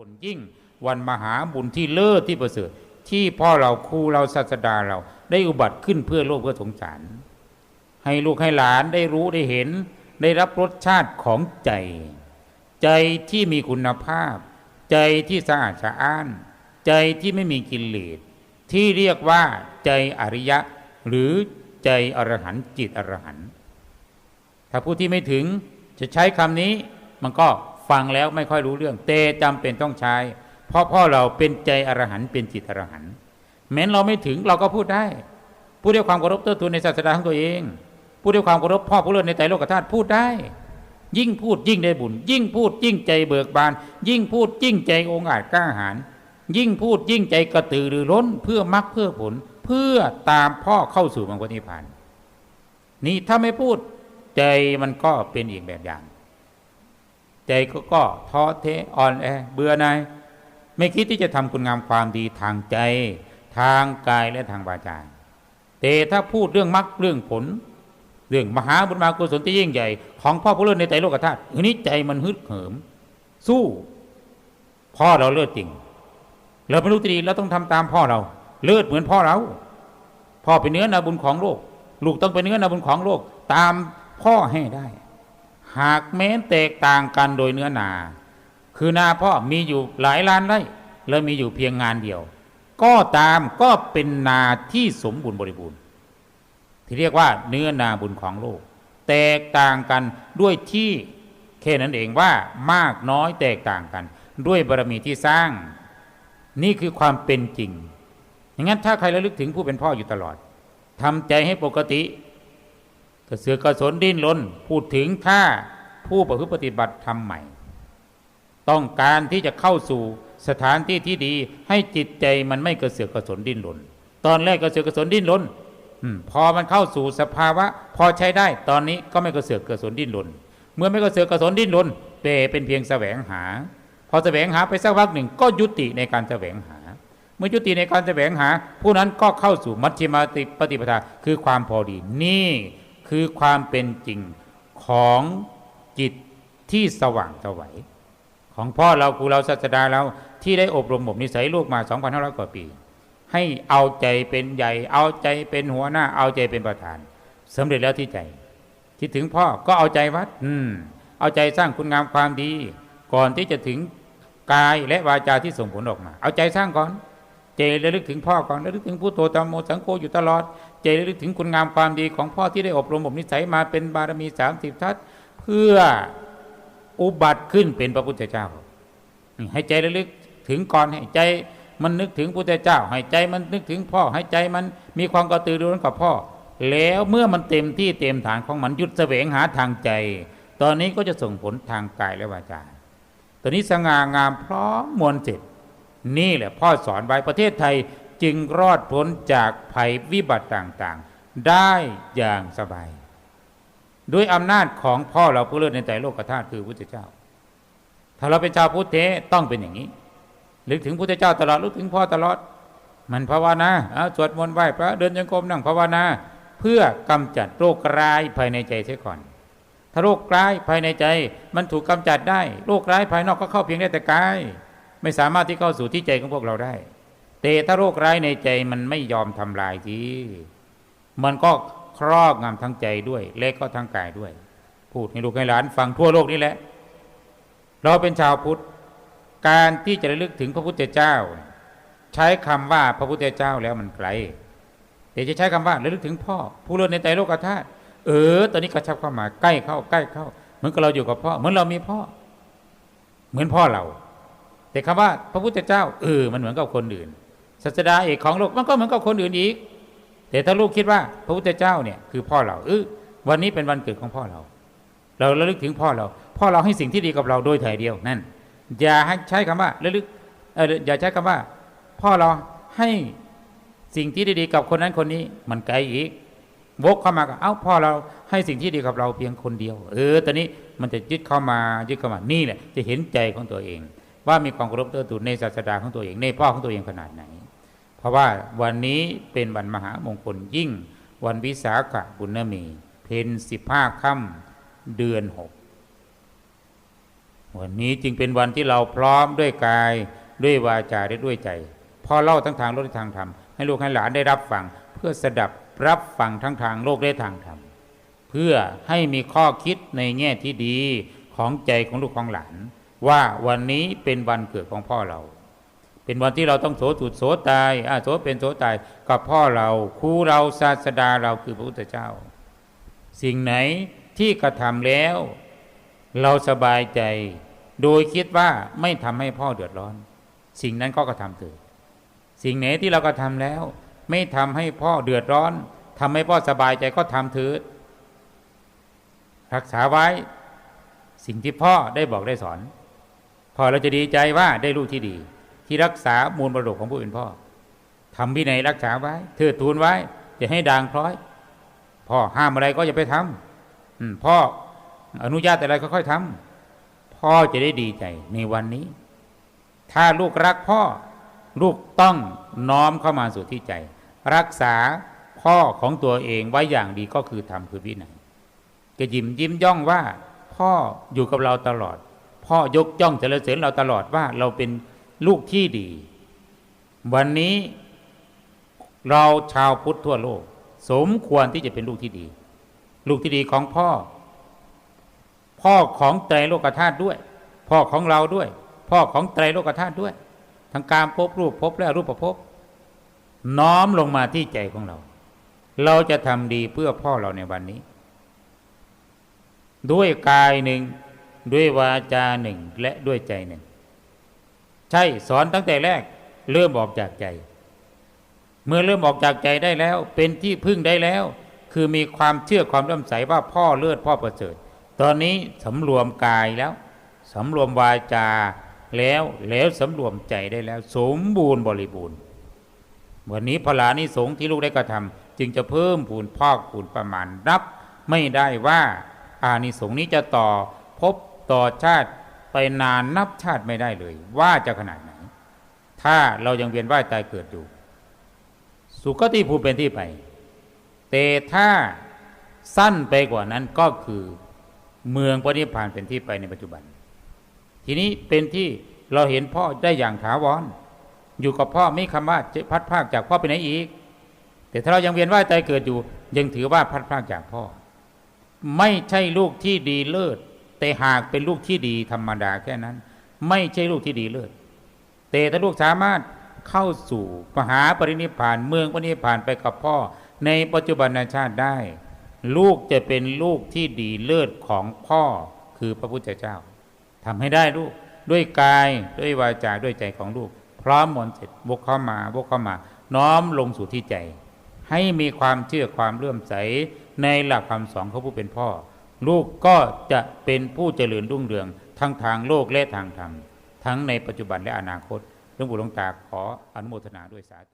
คลยิ่ง วันมหาบุญที่เลิศที่ประเสริฐ ที่พ่อเราครูเราศาสดาเราได้อุบัติขึ้นเพื่อโลกเพื่อสงสาร ให้ลูกให้หลานได้รู้ได้เห็น ได้รับรสชาติของใจ ใจที่มีคุณภาพ ใจที่สะอาดสะอ้าน ใจที่ไม่มีกิเลสที่เรียกว่าใจอริยะ หรือใจอรหันต์จิตอรหันต์ถ้าผู้ที่ไม่ถึงจะใช้คำนี้มันก็ ฟังแล้วไม่ค่อยรู้เรื่อง เตจำเป็นต้องใช้ เพราะพ่อเราเป็นใจอรหันต์เป็นจิตอรหันต์แม้นเราไม่ถึงเราก็พูดได้พูดด้วยความเคารพเทิดทูนในศาสนาของตัวเองพูดด้วยความเคารพพ่อผู้เลิศในใจโลกธาตุพูดได้ ยิ่งพูดยิ่งได้บุญ ยิ่งพูดยิ่งใจเบิกบาน ยิ่งพูดยิ่งใจองอาจกล้าหาญยิ่งพูดยิ่งใจกระตือรือร้นเพื่อมรรคเพื่อผล เพื่อตามพ่อเข้าสู่มรรคนิพพาน นี่ถ้าไม่พูดใจมันก็เป็นอีกแบบอย่าง ใจก็ก็ท้อเทอ่อนแอเบื่อหน่ายไม่คิดที่จะทำคุณงามความดีทางใจ ทางกายและทางวาจาแต่ถ้าพูดเรื่องมรรคเรื่องผล เรื่องมหาบุญมากุศลที่ยิ่งใหญ่ ของพ่อผู้เลิศในใจโลกธาตุทีนี้ใจมันฮึดเหิม สู้ พ่อเราเลิศจริง เราไม่รู้จะดีเราต้องทำตามพ่อเรา เลิศเหมือนพ่อเรา พ่อเป็นเนื้อนาบุญของโลก ลูกต้องเป็นเนื้อนาบุญของโลก ตามพ่อให้ได้ หากแม้นแตกต่างกันโดยเนื้อนา คือนาพ่อมีอยู่หลายล้านไร่แล้วมีอยู่เพียงงานเดียว ก็ตามก็เป็นนาที่สมบูรณ์บริบูรณ์ ที่เรียกว่าเนื้อนาบุญของโลก แตกต่างกันด้วยที่แค่นั้นเองว่ามากน้อยแตกต่างกัน ด้วยบารมีที่สร้าง นี่คือความเป็นจริงอย่างนั้นถ้าใครระลึกถึงผู้เป็นพ่ออยู่ตลอดทำใจให้ปกติ กระเสือกกระสนดิ้นรนพูดถึงถ้าผู้ประพฤติปฏิบัติทำใหม่ ต้องการที่จะเข้าสู่สถานที่ที่ดีให้จิตใจมันไม่กระเสือกกระสนดิ้นรนตอนแรกกระเสือกกระสนดิ้นรนพอมันเข้าสู่สภาวะ พอใช้ได้ตอนนี้ก็ไม่กระเสือกกระสนดิ้นรนเมื่อไม่กระเสือกกระสนดิ้นรนเปเป็นเพียงแสวงหา พอแสวงหาไปสักพักหนึ่งก็ยุติในการแสวงหา เมื่อยุติในการแสวงหา ผู้นั้นก็เข้าสู่มัชฌิมาปฏิปทาคือความพอดีนี่ คือความเป็นจริงของจิตที่สว่างสวัยของพ่อเราครูเราศาสดาเราที่ได้อบรมบ่มนิสัยลูกมา 2,500 กว่าปี ให้เอาใจเป็นใหญ่ เอาใจเป็นหัวหน้า เอาใจเป็นประธานสำเร็จแล้วที่ใจ คิดถึงพ่อก็เอาใจวัด อืม เอาใจสร้างคุณงามความดี ก่อนที่จะถึงกายและวาจาที่ส่งผลออกมา เอาใจสร้างก่อน เจระลึกถึงพ่อก่อนระลึกถึงผู้โตตามโมสังโฆอยู่ตลอด เจระลึกถึงคุณงามความดีของพ่อที่ได้อบรมบ่มนิสัยมาเป็นบารมีสามสิบทัศเพื่ออุบัติขึ้นเป็นพระพุทธเจ้า ให้ใจระลึกถึงก่อนให้ใจมันนึกถึงพุทธเจ้า ให้ใจมันนึกถึงพ่อ ให้ใจมันมีความกระตือรือร้นกับพ่อ แล้วเมื่อมันเต็มที่เต็มฐานของมันหยุดแสวงหาทางใจ ตอนนี้ก็จะส่งผลทางกายและวาจาตอนนี้สง่างามพร้อมมวลเสร็จนี่แหละพ่อสอนไว้ประเทศไทย จึงรอดพ้นจากภัยวิบัติต่างๆ ได้อย่างสบาย ด้วยอำนาจของพ่อเราผู้เลิศในใจโลกธาตุคือพุทธเจ้า ถ้าเราเป็นชาวพุทธเทต้องเป็นอย่างนี้ลึกถึงพุทธเจ้าตลอดลึกถึงพ่อตลอด มันภาวนาเอาสวดมนต์ไหว้พระเดินยังกรมนั่งภาวนา เพื่อกำจัดโรคร้ายภายในใจเสียก่อนถ้าโรคร้ายภายในใจมันถูกกำจัดได้ โรคร้ายภายนอกก็เข้าเพียงได้แต่กาย ไม่สามารถที่เข้าสู่ที่ใจของพวกเราได้ แต่ถ้าโรคร้ายในใจมันไม่ยอมทำลายทีมันก็ครอบงำทั้งใจด้วยเล็กก็ทั้งกายด้วย พูดให้ลูกให้หลานฟังทั่วโลกนี่แหละ เราเป็นชาวพุทธ การที่จะระลึกถึงพระพุทธเจ้า ใช้คำว่าพระพุทธเจ้าแล้วมันไกลแต่จะใช้คำว่าระลึกถึงพ่อ ผู้เลิศในใจโลกธาตุเออ ตอนนี้กระชับเข้ามาใกล้เข้าใกล้เข้า เหมือนกับเราอยู่กับพ่อ เหมือนเรามีพ่อ เหมือนพ่อเรา แต่คำว่าพระพุทธเจ้าเออมันเหมือนกับคนอื่น ศาสดาเอกของโลกมันก็เหมือนกับคนอื่นอีก แต่ถ้าลูกคิดว่า พระพุทธเจ้าเนี่ยคือพ่อเราเออวันนี้เป็นวันเกิดของพ่อเรา เราระลึกถึงพ่อเรา พ่อเราให้สิ่งที่ดีกับเราโดยถ่ายเดียวนั่นอย่าใช้คำว่าระลึกเอออย่าใช้คำว่า พ่อเราให้สิ่งที่ดีๆกับคนนั้นคนนี้มันไกลอีกวกเข้ามาก็เอ้าพ่อเราให้สิ่งที่ดีกับเราเพียงคนเดียว เออตอนนี้มันจะยึดเข้ามายึดเข้ามานี่แหละจะเห็นใจของตัวเอง ว่ามีความเคารพติมตูนในศาสดาของตัวเองในพ่อของตัวเองขนาดไหน ราะว่าวันนี้เป็นวันมหามงคลยิ่ง วันวิสาขบุญมี เพนสิบห้าค่ำเดือนหกวันนี้จึงเป็นวันที่เราพร้อมด้วยกายด้วยวาจาและด้วยใจ พอเล่าทั้งทางโลกและทางธรรม ให้ลูกให้หลานได้รับฟัง เพื่อสดับรับฟังทั้งทางโลกและทางธรรม เพื่อให้มีข้อคิดในแง่ที่ดีของใจของลูกของหลาน ว่าวันนี้เป็นวันเกิดของพ่อเรา เป็นวันที่เราต้องโสตุดโสตายอาโสเป็นโสตายกับพ่อเราครูเราศาสดาเราคือพระพุทธเจ้า สิ่งไหนที่กระทำแล้ว เราสบายใจ โดยคิดว่าไม่ทำให้พ่อเดือดร้อน สิ่งนั้นก็กระทำเถิดสิ่งไหนที่เรากระทำแล้ว ไม่ทำให้พ่อเดือดร้อนทำให้พ่อสบายใจก็ทำเถิดรักษาไว้ สิ่งที่พ่อได้บอกได้สอน พอเราจะดีใจว่าได้ลูกที่ดี ที่รักษามูลปรดกของผู้เป็นพ่อทำวินัยรักษาไว้เทิดทูนไว้จะให้ด่างพร้อย พ่อห้ามอะไรก็อย่าไปทำอืมพ่ออนุญาตอะไรก็ค่อยทำพ่อจะได้ดีใจในวันนี้ ถ้าลูกรักพ่อ ลูกต้องน้อมเข้ามาสู่ที่ใจ รักษาพ่อของตัวเองไว้อย่างดีก็คือทำคือวินัยก็ยิ้มยิ้มย่องว่า พ่ออยู่กับเราตลอด พ่อยกย่องเจริเสริญเราตลอดว่าเราเป็น ลูกที่ดี วันนี้เราชาวพุทธทั่วโลก สมควรที่จะเป็นลูกที่ดี ลูกที่ดีของพ่อ พ่อของไตรโลกธาตุด้วย พ่อของเราด้วย พ่อของไตรโลกธาตุด้วย ทั้งการพบรูปพบและรูปประพบ น้อมลงมาที่ใจของเรา เราจะทำดีเพื่อพ่อเราในวันนี้ ด้วยกายหนึ่ง ด้วยวาจาหนึ่งและด้วยใจหนึ่ง ใช่สอนตั้งแต่แรก เริ่มออกจากใจ เมื่อเริ่มออกจากใจได้แล้ว เป็นที่พึ่งได้แล้ว คือมีความเชื่อความเริ่มใสว่าพ่อเลือดพ่อประเสริฐตอนนี้สำรวมกายแล้วสำรวมวาจาแล้วแล้วสำรวมใจได้แล้ว สมบูรณ์บริบูรณ์วันนี้พลานิสงส์ที่ลูกได้กระทำจึงจะเพิ่มพูนพอกพูนประมาณนับ ไม่ได้ว่าอานิสงส์นี้จะต่อพบต่อชาติ ไปนานนับชาติไม่ได้เลย ว่าจะขนาดไหน ถ้าเรายังเวียนว่ายตายเกิดอยู่ สุขติภูมิเป็นที่ไป แต่ถ้าสั้นไปกว่านั้นก็คือเมืองพระนิพพานเป็นที่ไปในปัจจุบัน ทีนี้เป็นที่เราเห็นพ่อได้อย่างถาวรอยู่กับพ่อไม่คำว่าจะพัดพรากจากพ่อไปไหนอีก แต่ถ้าเรายังเวียนว่ายตายเกิดอยู่ ยังถือว่าพัดพรากจากพ่อ ไม่ใช่ลูกที่ดีเลิศ แต่หากเป็นลูกที่ดีธรรมดาแค่นั้น ไม่ใช่ลูกที่ดีเลิศแต่ถ้าลูกสามารถเข้าสู่มหาปรินิพานเมืองปรินิพานไปกับพ่อ ในปัจจุบันชาติได้ ลูกจะเป็นลูกที่ดีเลิศของพ่อคือพระพุทธเจ้าทำให้ได้ลูกด้วยกายด้วยวาจาด้วยใจของลูก พร้อมหมดเสร็จวกเข้ามาวกเข้ามา น้อมลงสู่ที่ใจ ให้มีความเชื่อความเลื่อมใสในหลักคำสอนของผู้เป็นพ่อ ลูกก็จะเป็นผู้เจริญรุ่งเรือง ทั้งทางโลกและทางธรรม ทั้งในปัจจุบันและอนาคตหลวงปู่หลวงตาขออนุโมทนาด้วยสาธุ